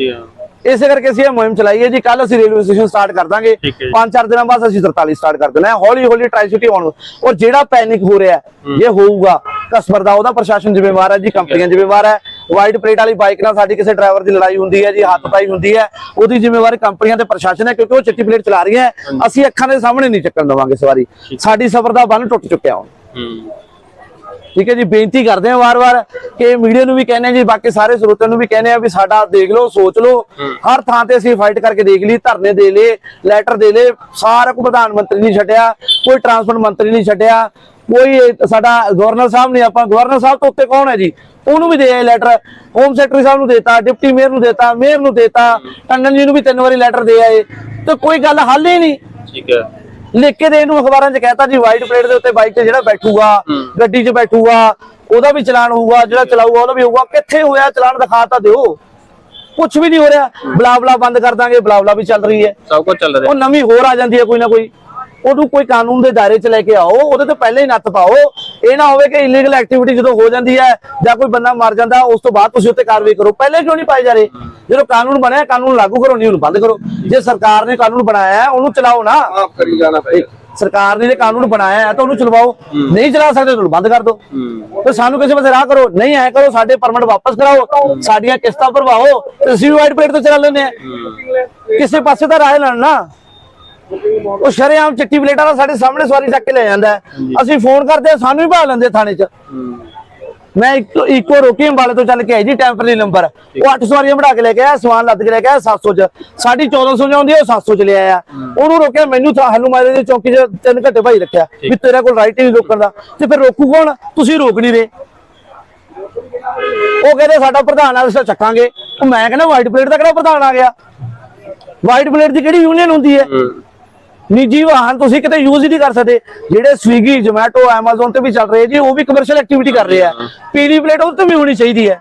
ਇਸੇ ਕਰਕੇ ਅਸੀਂ ਇਹ ਮੁਹਿੰਮ ਚਲਾਈ ਹੈ ਜੀ। ਕੱਲ ਅਸੀਂ ਰੇਲਵੇ ਸਟੇਸ਼ਨ ਸਟਾਰਟ ਕਰ ਦਾਂਗੇ। ਠੀਕ ਹੈ ਜੀ। ਪੰਜ ਚਾਰ ਦਿਨਾਂ ਬਾਅਦ ਅਸੀਂ 43 ਸਟਾਰਟ ਕਰ ਦੇਣਾ ਹੈ। ਹੌਲੀ ਹੌਲੀ ਟ੍ਰਾਈ ਸਿਟੀ ਆਉਣ ਔਰ ਜਿਹੜਾ ਪੈਨਿਕ ਹੋ ਰਿਹਾ ਹੈ, ਜੇ ਹੋਊਗਾ। ਕਸਟਮਰ ਦਾ ਉਹਦਾ ਪ੍ਰਸ਼ਾਸਨ ਜ਼ਿੰਮੇਵਾਰ ਹੈ ਜੀ ਕੰਪਨੀਆਂ ਜ਼ਿੰਮੇਵਾਰ ਹੈ। ਵਾਈਟ ਪਲੇਟ ਵਾਲੀ ਬਾਈਕ ਨਾਲ ਸਾਡੀ ਕਿਸੇ ਡਰਾਈਵਰ ਦੀ ਲੜਾਈ ਹੁੰਦੀ ਹੈ ਜੀ ਹੱਥ ਪਾਈ ਹੁੰਦੀ ਹੈ। ਉਹਦੀ ਜ਼ਿੰਮੇਵਾਰੀ ਕੰਪਨੀਆਂ ਤੇ ਪ੍ਰਸ਼ਾਸਨ ਹੈ ਕਿਉਂਕਿ ਉਹ ਚਿੱਟੀ ਪਲੇਟ ਚਲਾ ਰਹੀਆਂ ਹੈ। ਅਸੀਂ ਅੱਖਾਂ ਦੇ ਸਾਹਮਣੇ ਨਹੀਂ ਚੱਕਣ ਦੇਵਾਂਗੇ ਸਵਾਰੀ ਸਾਡੀ ਸਫ਼ਰ ਦਾ ਬੰਨ ਟੁੱਟ ਚੁੱਕਿਆ ਹੁਣ। ਠੀਕ ਹੈ ਜੀ ਬੇਨਤੀ ਕਰਦੇ ਹਾਂ ਵਾਰ-ਵਾਰ ਕਿ ਮੀਡੀਆ ਨੂੰ ਵੀ ਕਹਿੰਦੇ ਹਾਂ ਜੀ ਬਾਕੀ ਸਾਰੇ ਸਰੋਤਿਆਂ ਨੂੰ ਵੀ ਕਹਿੰਦੇ ਆ ਵੀ ਸਾਡਾ ਦੇਖ ਲਓ ਸੋਚ ਲਓ। ਹਰ ਥਾਂ ਤੇ ਅਸੀਂ ਫਾਈਟ ਕਰਕੇ ਦੇਖ ਲਈ ਧਰਨੇ ਦੇ ਲਏ ਲੈਟਰ ਦੇ ਲਏ ਸਾਰਾ ਕੋ ਪ੍ਰਧਾਨ ਮੰਤਰੀ ਨਹੀਂ ਛੱਡਿਆ ਕੋਈ ਟਰਾਂਸਪੋਰਟ ਮੰਤਰੀ ਨਹੀਂ ਛੱਡਿਆ ਕੋਈ ਸਾਡਾ ਗਵਰਨਰ ਸਾਹਿਬ ਨਹੀਂ ਆਪਾਂ ਗਵਰਨਰ ਸਾਹਿਬ ਤੋਂ ਉੱਤੇ ਕੌਣ ਹੈ ਜੀ? ਉਹਨੂੰ ਵੀ ਦੇ ਆਏ ਲੈਟਰ ਹੋਮ ਸੈਕਟਰੀ ਸਾਹਿਬ ਨੂੰ ਦੇਤਾ ਡਿਪਟੀ ਮੇਅਰ ਨੂੰ ਦੇਤਾ ਮੇਅਰ ਨੂੰ ਦੇਤਾ ਟੰਡਨ ਜੀ ਨੂੰ ਵੀ ਤਿੰਨ ਵਾਰੀ ਲੈਟਰ ਦੇ ਆਏ ਤੇ ਕੋਈ ਗੱਲ ਹੱਲ ਹੀ ਨਹੀਂ। ਠੀਕ ਹੈ। ਲਿਖ ਕੇ ਦੇਣ ਨੂੰ ਅਖਬਾਰਾਂ 'ਚ ਕਹਿਤਾ ਜੀ ਵਾਈਟ ਪਲੇਟ ਦੇ ਉੱਤੇ ਬਾਈਕ ਤੇ ਜਿਹੜਾ ਬੈਠੂਗਾ ਗੱਡੀ 'ਚ ਬੈਠੂਗਾ ਉਹਦਾ ਵੀ ਚਲਾਨ ਹੋਊਗਾ ਜਿਹੜਾ ਚਲਾਊਗਾ ਉਹਦਾ ਵੀ ਹੋਊਗਾ। ਕਿੱਥੇ ਹੋਇਆ ਚਲਾਨ ਦਿਖਾ ਤਾਂ ਦਿਓ। ਕੁਝ ਵੀ ਨਹੀਂ ਹੋ ਰਿਹਾ। ਬਲਾ ਬਲਾ ਬੰਦ ਕਰ ਦਾਂਗੇ ਬਲਾ ਬਲਾ ਵੀ ਚੱਲ ਰਹੀ ਹੈ। ਸਭ ਕੁਝ ਚੱਲ ਰਿਹਾ। ਉਹ ਨਵੀਂ ਹੋਰ ਆ ਜਾਂਦੀ ਹੈ ਕੋਈ ਨਾ ਕੋਈ। ਉਹਨੂੰ ਕੋਈ ਕਾਨੂੰਨ ਦੇ ਦਾਇਰੇ 'ਚ ਲੈ ਕੇ ਆਓ ਉਹਦੇ ਤੋਂ ਪਹਿਲਾਂ ਹੀ ਨੱਥ ਪਾਓ। ਇਹ ਨਾ ਹੋਵੇ ਕਿ ਇਲੀਗਲ ਐਕਟੀਵਿਟੀ ਜਦੋਂ ਹੋ ਜਾਂਦੀ ਹੈ ਜਾਂ ਕੋਈ ਬੰਦਾ ਮਰ ਜਾਂਦਾ ਉਸ ਤੋਂ ਬਾਅਦ ਤੁਸੀਂ ਉੱਤੇ ਕਾਰਵਾਈ ਕਰੋ। ਪਹਿਲੇ ਕਿਉਂ ਨਹੀਂ ਪਾਏ ਜਾ ਰਹੇ? ਜਦੋਂ ਕਾਨੂੰਨ ਬਣਿਆ ਕਾਨੂੰਨ ਲਾਗੂ ਕਰੋ ਨਹੀਂ ਉਹਨੂੰ ਬੰਦ ਕਰੋ। ਜੇ ਸਰਕਾਰ ਨੇ ਕਾਨੂੰਨ ਬਣਾਇਆ ਹੈ ਉਹਨੂੰ ਚਲਾਓ ਨਾ। ਆਪ ਕਰੀ ਜਾਣਾ ਪਏਗਾ। ਸਰਕਾਰ ਨੇ ਜੇ ਕਾਨੂੰਨ ਬਣਾਇਆ ਹੈ ਤਾਂ ਉਹਨੂੰ ਚਲਵਾਓ। ਨਹੀਂ ਚਲਾ ਸਕਦੇ ਤਾਂ ਬੰਦ ਕਰ ਦਿਓ। ਹੂੰ। ਤੇ ਸਾਨੂੰ ਕਿਸੇ ਪਾਸੇ ਰਾਹ ਕਰੋ। ਨਹੀਂ ਐ ਕਰੋ ਸਾਡੇ ਪਰਮਿਟ ਵਾਪਸ ਕਰਾਓ। ਸਾਡੀਆਂ ਕਿਸ਼ਤਾਂ ਭਰਵਾਓ। ਤੇ ਅਸੀਂ ਵੀ ਵਾਈਟ ਪਲੇਟ ਤੇ ਚਲਾ ਲੈਂਦੇ ਆ। ਕਿਸੇ ਪਾਸੇ ਤਾਂ ਰਾਹ ਲੈਣ ਨਾ। ਉਹ ਸ਼ਰੇਆਮ ਚਿੱਟੀ ਪਲੇਟਾਂ ਨਾਲ ਸਾਡੇ ਸਾਹਮਣੇ ਸਵਾਰੀ ਚੱਕ ਕੇ ਲੈ ਜਾਂਦਾ ਹੈ। ਅਸੀਂ ਫੋਨ ਕਰਦੇ ਆ ਸਾਨੂੰ ਵੀ ਭਾਲ ਲੈਂਦੇ ਥਾਣੇ 'ਚ। ਮੈਂ ਇੱਕੋ ਇੱਕੋ ਰੋਕੀ ਅੰਬਾਲੇ ਤੋਂ ਚੱਲ ਕੇ ਆਈ ਜੀ ਟੈਂਪਰਰੀ ਨੰਬਰ ਉਹ 8 ਸਵਾਰੀਆਂ ਬਣਾ ਕੇ ਲੈ ਕੇ ਆਇਆ ਸਮਾਨ ਲੱਦ ਕੇ ਲੈ ਕੇ ਆਇਆ 700 ਚ। ਸਾਡੀ 1400 ਚ ਆਉਂਦੀ ਹੈ ਉਹ 700 ਚ ਲਿਆ ਆ ਉਹਨੂੰ ਰੋਕਿਆ ਮੈਨੂੰ ਤਾਂ ਹੱਲੂ ਮਾਰੇ ਦੀ ਚੌਕੀ 'ਚ ਤਿੰਨ ਘੰਟੇ ਭਾਈ ਰੱਖਿਆ। ਵੀ ਤੇਰੇ ਕੋਲ ਰਾਈਟ ਹੀ ਨਹੀਂ ਰੋਕਣ ਦਾ। ਤੇ ਫਿਰ ਰੋਕੂ ਕੌਣ? ਤੁਸੀਂ ਰੋਕ ਨਹੀਂ ਰਹੇ। ਉਹ ਕਹਿੰਦੇ ਸਾਡਾ ਪ੍ਰਧਾਨ ਆ ਅਸੀਂ ਚੱਕਾਂਗੇ। ਮੈਂ ਕਹਿੰਦਾ ਵਾਈਟ ਪਲੇਟ ਦਾ ਕਿਹੜਾ ਪ੍ਰਧਾਨ ਆ ਗਿਆ? ਵਾਈਟ ਪਲੇਟ ਦੀ ਕਿਹੜੀ ਯੂਨੀਅਨ ਹੁੰਦੀ ਹੈ? ਹੂੰ। ਨਿੱਜੀ ਵਾਹਨ ਤੁਸੀਂ ਕਿਤੇ ਯੂਜ਼ ਹੀ ਨਹੀਂ ਕਰ ਸਕਦੇ। ਜਿਹੜੇ ਸਵੀਗੀ ਜ਼ੋਮੈਟੋ ਐਮਾਜ਼ਨ ਤੇ ਵੀ ਚੱਲ ਰਹੇ ਜੀ ਉਹ ਵੀ ਕਮਰਸ਼ੀਅਲ ਐਕਟੀਵਿਟੀ ਕਰ ਰਹੇ ਆ। ਪੀਲੀ ਪਲੇਟ ਉਹ ਤੇ ਵੀ ਹੋਣੀ ਚਾਹੀਦੀ ਹੈ।